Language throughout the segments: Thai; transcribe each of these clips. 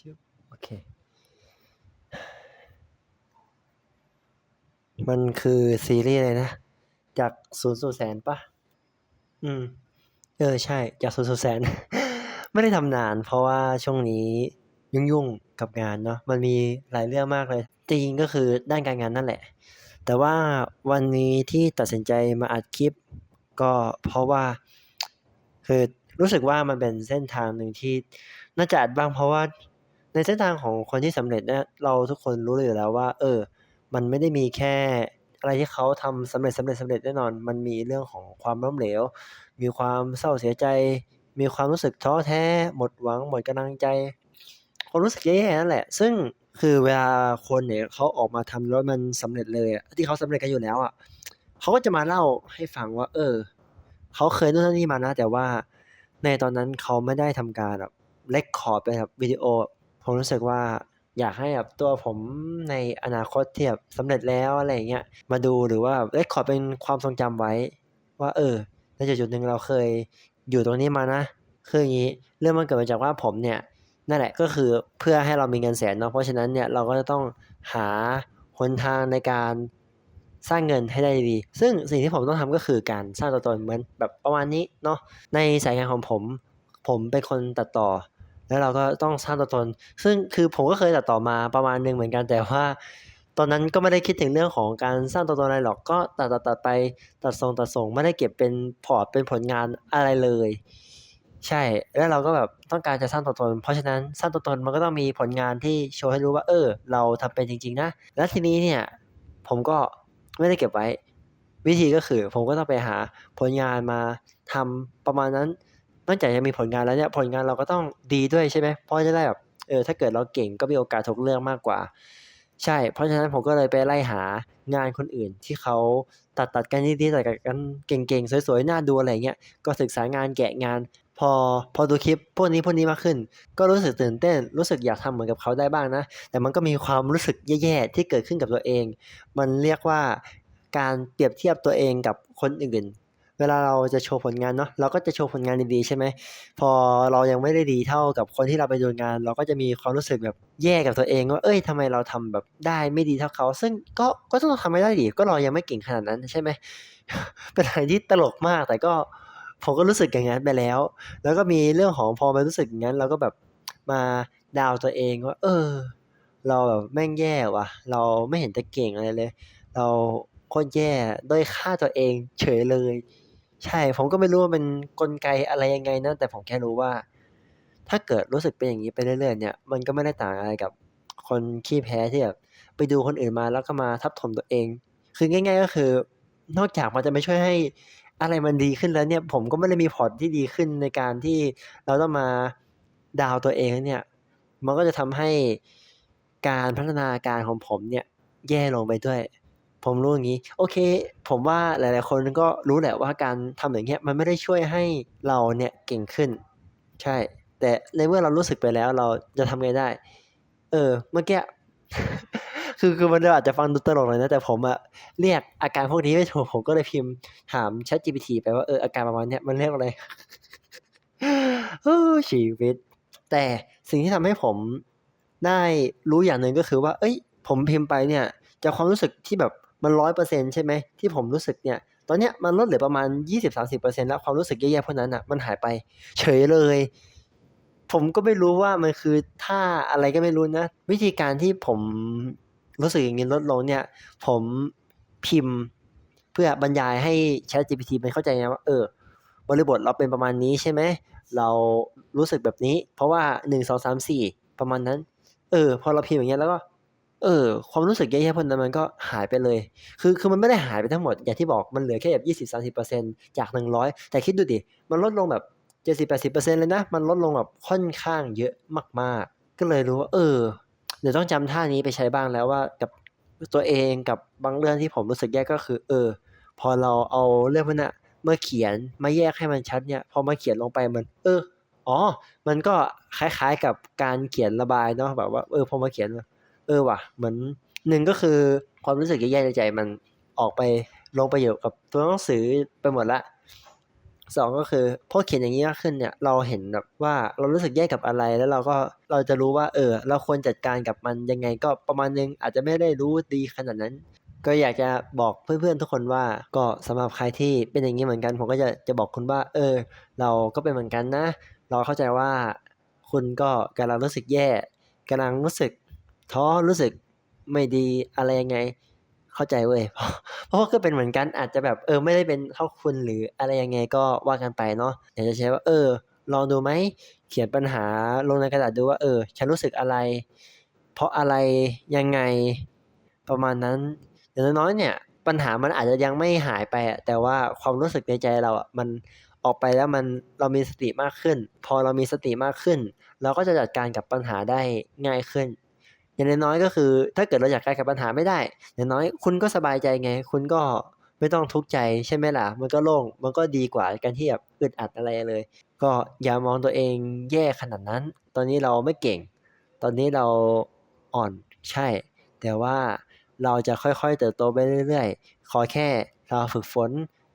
จึ๊บโอเค มันคือซีรีส์อะไรนะ จากศูนย์สู่แสนปะอืม เออ ใช่ จากศูนย์สู่แสน ไม่ได้ทำนาน เพราะว่าช่วงนี้ยุ่งๆกับงานเนาะ มันมีหลายเรื่องมากเลย จริงๆก็คือด้านการงานนั่นแหละ แต่ว่าวันนี้ที่ตัดสินใจมาอัดคลิป ก็เพราะว่า คือรู้สึกว่ามันเป็นเส้นทางหนึ่งที่น่าจะอัดบ้างเพราะว่า ในเส้นทางของคนที่สำเร็จเนี่ยเราทุกคนรู้เลยอยู่แล้วว่า เออ มันไม่ได้มีแค่อะไรที่เขาทำสำเร็จสำเร็จสำเร็จแน่นอน มันมีเรื่องของความล้มเหลว มีความเศร้าเสียใจ มีความรู้สึกท้อแท้ หมดหวัง หมดกำลังใจความรู้สึกแย่ๆนั่นแหละ ซึ่งคือเวลาคนเนี่ยเขาออกมาทำแล้วมันสำเร็จเลยที่เขาสำเร็จกันอยู่แล้วอะเขาก็จะมาเล่าให้ฟังว่า เออเขาเคยนู่นนั่นนี่มานะ แต่ว่าในตอนนั้นเขาไม่ได้ทำการแบบเรคคอร์ดเป็นแบบวิดีโอ ผมรู้สึกว่าอยากให้แบบตัวผมในอนาคตที่แบบสำเร็จแล้วอะไรเงี้ยมาดูหรือว่าเรคคอเป็นความทรงจำไว้ ว่า เออในจุดหนึ่งเราเคยอยู่ตรงนี้มานะคืออย่างงี้เรื่องมันเกิดมาจากว่าผมเนี่ยนั่นแหละก็คือเพื่อให้เรามีเงินแสนเนาะเพราะฉะนั้นเนี่ยเราก็จะต้องหาหนทางในการสร้างเงินให้ได้ดี ซึ่งสิ่งที่ผมต้องทำก็คือการสร้างตัวตนเหมือนแบบประมาณนี้เนาะในสายงานของผม ผมเป็นคนตัดต่อ แล้วเราก็ต้องสร้างตัวตน ซึ่งคือผมก็เคยตัดต่อมาประมาณหนึ่งเหมือนกันแต่ว่า ตอนนั้นก็ไม่ได้คิดถึงเรื่องของการสร้างตัวตนอะไรหรอกก็ตัดๆๆไปตัดทรงตัดส่งไม่ได้เก็บเป็นพอร์ตเป็นผลงานอะไรเลย ใช่แล้วเราก็แบบต้องการจะสร้างตัวตน เพราะฉะนั้นสร้างตัวตนมันก็ต้องมีผลงานที่โชว์ให้รู้ว่า เออ เราทำเป็นจริง ๆ นะ แล้วทีนี้เนี่ย ผมก็ไม่ได้เก็บไว้ วิธีก็คือ ผมก็ต้องไปหาผลงานมาทำประมาณนั้น นอกจากจะมีผลงานแล้วเนี่ยผลงานเราก็ต้องดีด้วยใช่ไหมเพราะจะได้แบบเออถ้าเกิดเราเก่งก็มีโอกาสถูกเลือกมากกว่า ใช่ เพราะฉะนั้นผมก็เลยไปไล่หางานคนอื่นที่เขาตัดๆกันดีๆตัดกันเก่งๆสวยๆน่าดูอะไรเงี้ยก็ศึกษางานแกะงานพอพอดูคลิปพวกนี้พวกนี้มากขึ้น ก็รู้สึกตื่นเต้น รู้สึกอยากทำเหมือนกับเขาได้บ้างนะ แต่มันก็มีความรู้สึกแย่ๆที่เกิดขึ้นกับตัวเอง มันเรียกว่าการเปรียบเทียบตัวเองกับคนอื่น เวลาเราจะโชว์ผลงานเนาะเราก็จะโชว์ผลงานดีๆใช่ไหมพอเรายังไม่ได้ดีเท่ากับคนที่เราไปดูงาน เราก็จะมีความรู้สึกแบบแย่กับตัวเองว่าเฮ้ยทำไมเราทำแบบได้ไม่ดีเท่าเขา ซึ่งก็ก็ต้องทำให้ได้ดิก็เรายังไม่เก่งขนาดนั้นใช่ไหมเป็นอะไรที่ตลกมากแต่ก็ผมก็รู้สึกอย่างงั้นไปแล้ว แล้วก็มีเรื่องของพอมารู้สึกอย่างงั้นเราก็แบบมาดาวตัวเองว่า เออ เราแบบแม่งแย่ว่ะ เราไม่เห็นจะเก่งอะไรเลย เราโคตรแย่ด้อยค่าตัวเองเฉยเลย ใช่ ผมก็ไม่รู้ว่าเป็นกลไกอะไรยังไงนะ แต่ผมแค่รู้ว่า ถ้าเกิดรู้สึกเป็นอย่างงี้ไปเรื่อยๆเนี่ย มันก็ไม่ได้ต่างอะไรกับคนขี้แพ้ที่แบบไปดูคนอื่นมาแล้วก็มาทับถมตัวเอง คือง่าย ๆ ก็คือ นอกจากมันจะไม่ช่วยให้อะไรมันดีขึ้นแล้วเนี่ย ผมก็ไม่ได้มีพอร์ตที่ดีขึ้นในการที่เราต้องมาดาวตัวเองเนี่ย มันก็จะทำให้การพัฒนาการของผมเนี่ย แย่ลงไปด้วย ผมรู้อย่างงี้ โอเค ผมว่าหลาย ๆ คนก็รู้แหละว่าการทำอย่างเงี้ยมันไม่ได้ช่วยให้เราเนี่ยเก่งขึ้น ใช่ แต่ในเมื่อเรารู้สึกไปแล้วเราจะทำไงได้ เออ เมื่อกี้คือคือมันอาจจะฟังดูตลกหน่อยนะ แต่ผมอะเรียกอาการพวกนี้ไม่ถูกผมก็เลยพิมพ์ถาม ChatGPT ไปว่าเอออาการประมาณเนี้ยมันเรียกอะไรเออชีวิต แต่สิ่งที่ทำให้ผมได้รู้อย่างหนึ่งก็คือว่าเฮ้ย ผมพิมพ์ไปเนี่ยจากความรู้สึกที่แบบ มัน100%ใช่ไหมที่ผมรู้สึกเนี่ยตอนเนี้ยมันลดเหลือประมาณ 20-30%แล้วความรู้สึกแย่ๆพวกนั้นน่ะมันหายไป เฉยเลย ผมก็ไม่รู้ว่ามันคือท่าอะไรก็ไม่รู้นะ วิธีการที่ผมรู้สึกอย่างงี้ลดลงเนี่ย ผมพิมพ์เพื่อบรรยายให้ ChatGPT มันเข้าใจไงว่าเออบริบทเราเป็นประมาณนี้ใช่ไหมเรารู้สึกแบบนี้ เพราะว่า 1 2 3 4 ประมาณนั้น เออ พอเราพิมพ์อย่างเงี้ยแล้วก็ เออ ความรู้สึกแย่ๆพวกนั้นมันก็หายไปเลย คือคือมันไม่ได้หายไปทั้งหมด อย่างที่บอกมันเหลือแค่แบบ20-30%จาก100แต่คิดดูดิ มันลดลงแบบ70-80%เปอร์เซ็นเลยนะ มันลดลงแบบค่อนข้างเยอะมากๆ ก็เลยรู้ว่า เออ เดี๋ยวต้องจำท่านี้ไปใช้บ้างแล้วว่ากับตัวเองกับบางเรื่องที่ผมรู้สึกแย่ก็คือ เออ พอเราเอาเรื่องพวกนี้ยมาเขียนมาแยกให้มันชัดเนี่ย พอมาเขียนลงไปมัน เออ อ๋อ มันก็คล้ายๆกับการเขียนระบายเนาะแบบว่า เออ พอมาเขียน เออว่ะ เหมือน1ก็คือความรู้สึกแย่ๆในใจมันออกไปลงไปอยู่กับตัวหนังสือไปหมดล้วสองก็คือพอเขียนอย่างนี้มากขึ้นเนี่ยเราเห็นแบบว่าเรารู้สึกแย่กับอะไร แล้วเราก็เราจะรู้ว่าเออ เราควรจัดการกับมันยังไงก็ประมาณนึงอาจจะไม่ได้รู้ดีขนาดนั้น ก็อยากจะบอกเพื่อนๆทุกคนว่าก็สำหรับใครที่เป็นอย่างนี้เหมือนกัน ผมก็จะจะบอกคุณว่า เออ เราก็เป็นเหมือนกันนะ เราเข้าใจว่าคุณก็กำลังรู้สึกแย่กำลังรู้สึก ท้อรู้สึกไม่ดีอะไรยังไง เข้าใจเว้ยเพราะก็เป็นเหมือนกันอาจจะแบบเออไม่ได้เป็นเท่าคุณหรืออะไรยังไงก็ว่ากันไปเนาะอยากจะใช้ว่า เออ ลองดูไหมเขียนปัญหาลงในกระดาษดูว่าเออ ฉันรู้สึกอะไร เพราะอะไรยังไงประมาณนั้นอย่างน้อยเนี่ยปัญหามันอาจจะยังไม่หายไปอะแต่ว่าความรู้สึกในใจเราอะมันออกไปแล้วมันเรามีสติมากขึ้น พอเรามีสติมากขึ้น เราก็จะจัดการกับปัญหาได้ง่ายขึ้น อย่างน้อยก็คือ ถ้าเกิดเราจัดการกับปัญหาไม่ได้ อย่างน้อยคุณก็สบายใจไง คุณก็ไม่ต้องทุกข์ใจใช่ไหมล่ะ มันก็โล่ง มันก็ดีกว่าการที่แบบอึดอัดอะไรเลย ก็อย่ามองตัวเองแย่ขนาดนั้น ตอนนี้เราไม่เก่ง ตอนนี้เราอ่อนใช่ แต่ว่าเราจะค่อยๆเติบโตไปเรื่อยๆ ขอแค่เราฝึกฝน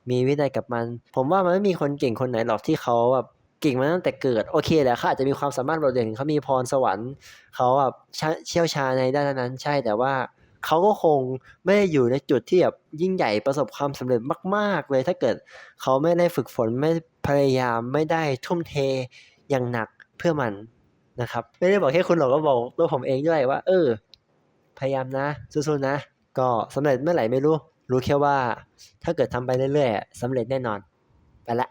มีวินัยกับมัน ผมว่ามันไม่มีคนเก่งคนไหนหรอกที่เขาแบบ เก่งมาตั้งแต่เกิดโอเคแหละเขาอาจจะมีความสามารถโดดเด่นเขามีพรสวรรค์เขาแบบเชี่ยวชาญในด้านนั้นใช่แต่ว่าเขาก็คงไม่ได้อยู่ในจุดที่แบบยิ่งใหญ่ประสบความสำเร็จมาก ๆ เลยถ้าเกิดเขาไม่ได้ฝึกฝนไม่พยายามไม่ได้ทุ่มเทอย่างหนักเพื่อมันนะครับ ไม่ได้บอกแค่คุณหรอกก็บอกตัวผมเองด้วยว่า เออ พยายามนะสู้ๆนะ ก็สำเร็จเมื่อไหร่ไม่รู้ รู้แค่ว่า ถ้าเกิดทำไปเรื่อยๆสำเร็จแน่นอน ไปละ